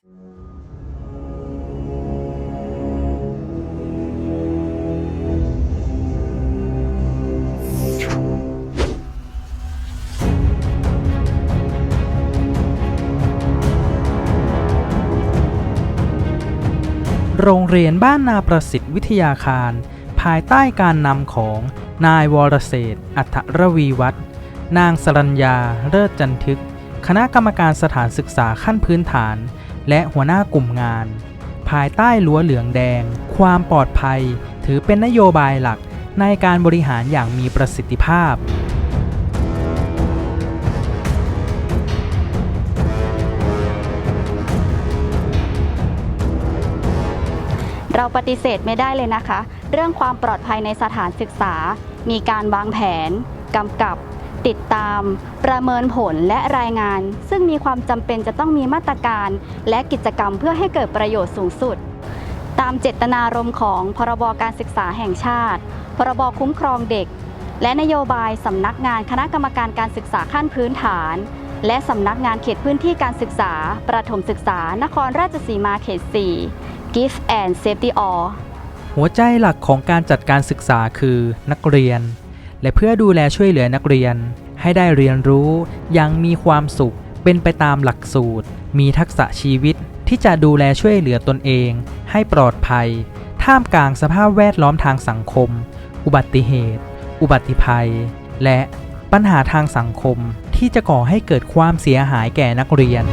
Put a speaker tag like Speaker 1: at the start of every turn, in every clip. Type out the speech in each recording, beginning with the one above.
Speaker 1: โรงเรียนบ้านนาประสิทธิ์วิทยาคาร ภายใต้การนำของนายวรเศษอัทรวีวัฒน์นางสรัญญาเลิศจันทึก คณะกรรมการสถานศึกษาขั้นพื้นฐาน และหัวหน้ากลุ่มงาน ภายใต้รั้วเหลืองแดง ความปลอดภัย ถือเป็นนโยบายหลักในการบริหารอย่างมีประสิทธิภาพ
Speaker 2: เราปฏิเสธไม่ได้เลยนะคะ เรื่องความปลอดภัยในสถานศึกษา มีการวางแผน กำกับ ติดตามประเมินผลและรายงาน ซึ่งมีความจำเป็นจะต้องมีมาตรการ และกิจกรรมเพื่อให้เกิดประโยชน์สูงสุด ตามเจตนารมณ์ของพรบการศึกษาแห่งชาติ พรบคุ้มครองเด็ก และนโยบายสำนักงานคณะกรรมการการศึกษาขั้นพื้นฐาน และสำนักงานเขตพื้นที่การศึกษา ประถมศึกษา นครราชสีมาเขต 4 Gift and Safety All
Speaker 1: หัวใจหลักของการจัดการศึกษาคือนักเรียน และเพื่อดูแลช่วยเหลือนักเรียน ให้ได้เรียนรู้อย่างมีความสุข เป็นไปตามหลักสูตร มีทักษะชีวิตที่จะดูแลช่วยเหลือตนเอง ให้ปลอดภัย ท่ามกลางสภาพแวดล้อมทางสังคม อุบัติเหตุ อุบัติภัย และปัญหาทางสังคมที่จะก่อให้เกิดความเสียหายแก่นักเรียน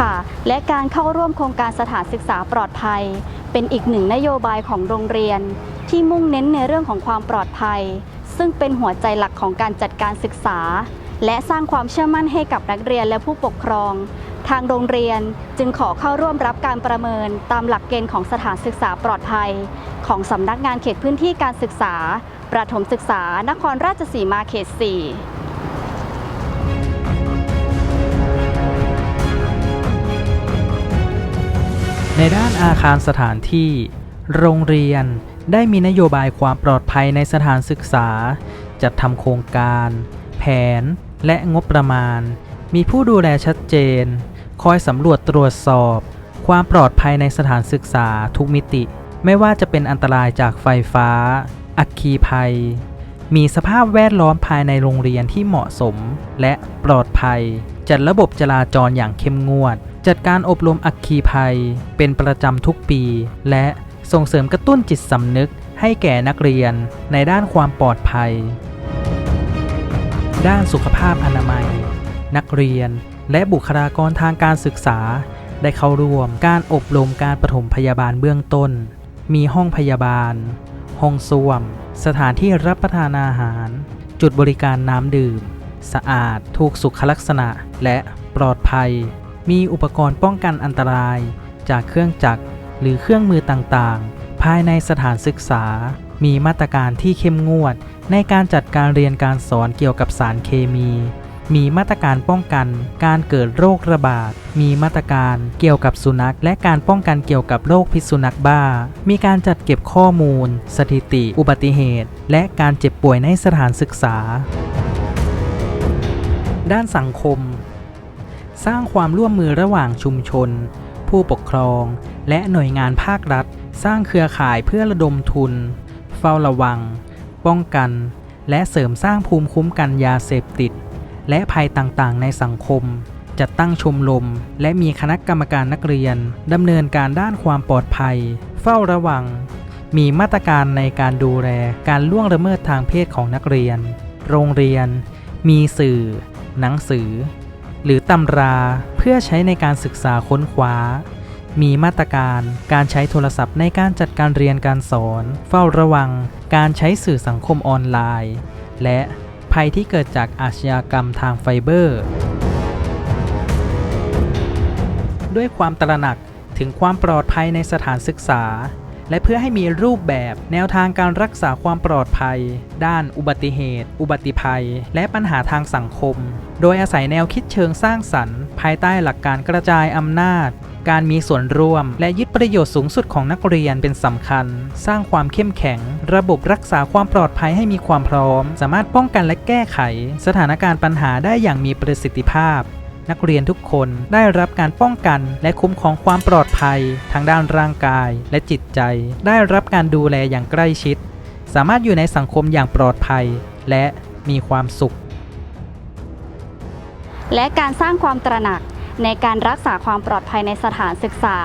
Speaker 2: ค่ะ และการเข้าร่วมโครงการสถานศึกษาปลอดภัย เป็นอีกหนึ่งนโยบายของโรงเรียน ที่มุ่งเน้นในเรื่องของความปลอดภัย ซึ่งเป็นหัวใจหลักของการจัดการศึกษา และสร้างความเชื่อมั่นให้กับนักเรียนและผู้ปกครอง ทางโรงเรียนจึงขอเข้าร่วมรับการประเมินตามหลักเกณฑ์ของสถานศึกษาปลอดภัย ของสำนักงานเขตพื้นที่การศึกษา ประถมศึกษานครราชสีมาเขต 4
Speaker 1: ในด้านอาคารสถานที่ โรงเรียนได้มีนโยบายความปลอดภัยในสถานศึกษา จัดทำโครงการ แผน และงบประมาณ มีผู้ดูแลชัดเจน คอยสำรวจตรวจสอบ ความปลอดภัยในสถานศึกษาทุกมิติ ไม่ว่าจะเป็นอันตรายจากไฟฟ้า อัคคีภัย มีสภาพแวดล้อมภายในโรงเรียนที่เหมาะสม และปลอดภัย จัดระบบจราจรอย่างเข้มงวด จัดการอบรมอัคคีภัย เป็นประจำทุกปี และส่งเสริมกระตุ้นจิตสำนึกให้แก่นักเรียนในด้านความปลอดภัย ด้านสุขภาพอนามัย นักเรียนและบุคลากรทางการศึกษา ได้เข้าร่วมการอบรมการปฐมพยาบาลเบื้องต้น มีห้องพยาบาล ห้องส้วม สถานที่รับประทานอาหาร จุดบริการน้ำดื่ม สะอาด ถูกสุขลักษณะ และปลอดภัย มีอุปกรณ์ป้องกันอันตราย จากเครื่องจักรหรือเครื่องมือต่างๆ ภายในสถานศึกษา มีมาตรการที่เข้มงวด ในการจัดการเรียนการสอนเกี่ยวกับสารเคมี มีมาตรการป้องกัน การเกิดโรคระบาด มีมาตรการเกี่ยวกับสุนัข และการป้องกันเกี่ยวกับโรคพิษสุนัขบ้า มีการจัดเก็บข้อมูล สถิติ อุบัติเหตุ และการเจ็บป่วยในสถานศึกษา ด้านสังคม สร้างความร่วมมือระหว่างชุมชน ผู้ปกครอง และหน่วยงานภาครัฐ สร้างเครือข่ายเพื่อระดมทุน เฝ้าระวัง ป้องกัน และเสริมสร้างภูมิคุ้มกันยาเสพติด และภัยต่างๆ ในสังคม จัดตั้งชมรมและมีคณะกรรมการนักเรียนดำเนินการด้านความปลอดภัย เฝ้าระวัง มีมาตรการในการดูแลการล่วงละเมิดทางเพศของนักเรียน โรงเรียน มีสื่อ หนังสือ หรือตำราเพื่อใช้ในการศึกษาค้นคว้า มีมาตรการการใช้โทรศัพท์ในการจัดการเรียนการสอน เฝ้าระวัง การใช้สื่อสังคมออนไลน์ และภัยที่เกิดจากอาชญากรรมทางไฟเบอร์ ด้วยความตระหนักถึงความปลอดภัยในสถานศึกษา และเพื่อให้มีรูปแบบแนวทางการรักษาความปลอดภัย ด้านอุบัติเหตุ อุบัติภัย และปัญหาทางสังคม โดยอาศัยแนวคิดเชิงสร้างสรรค์ ภายใต้หลักการกระจายอำนาจ การมีส่วนร่วม และยึดประโยชน์สูงสุดของนักเรียนเป็นสำคัญ สร้างความเข้มแข็ง ระบบรักษาความปลอดภัยให้มีความพร้อม สามารถป้องกันและแก้ไข สถานการณ์ปัญหาได้อย่างมีประสิทธิภาพ นักเรียนทุกคนได้รับการป้องกันและคุ้มครองความปลอดภัย ทางด้านร่างกายและจิตใจ ได้รับการดูแลอย่างใกล้ชิด สามารถอยู่ในสังคมอย่างปลอดภัย และมีความสุข
Speaker 2: และการสร้างความตระหนักในการรักษาความปลอดภัยในสถานศึกษา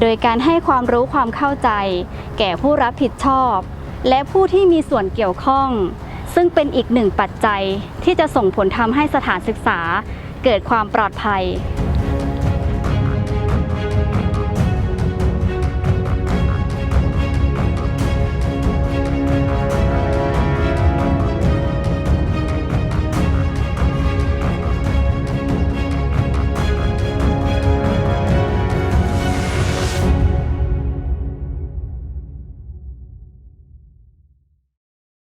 Speaker 2: โดยการให้ความรู้ความเข้าใจ แก่ผู้รับผิดชอบ และผู้ที่มีส่วนเกี่ยวข้อง ซึ่งเป็นอีกหนึ่งปัจจัยที่จะส่งผลทำให้สถานศึกษา เกิดความปลอดภัย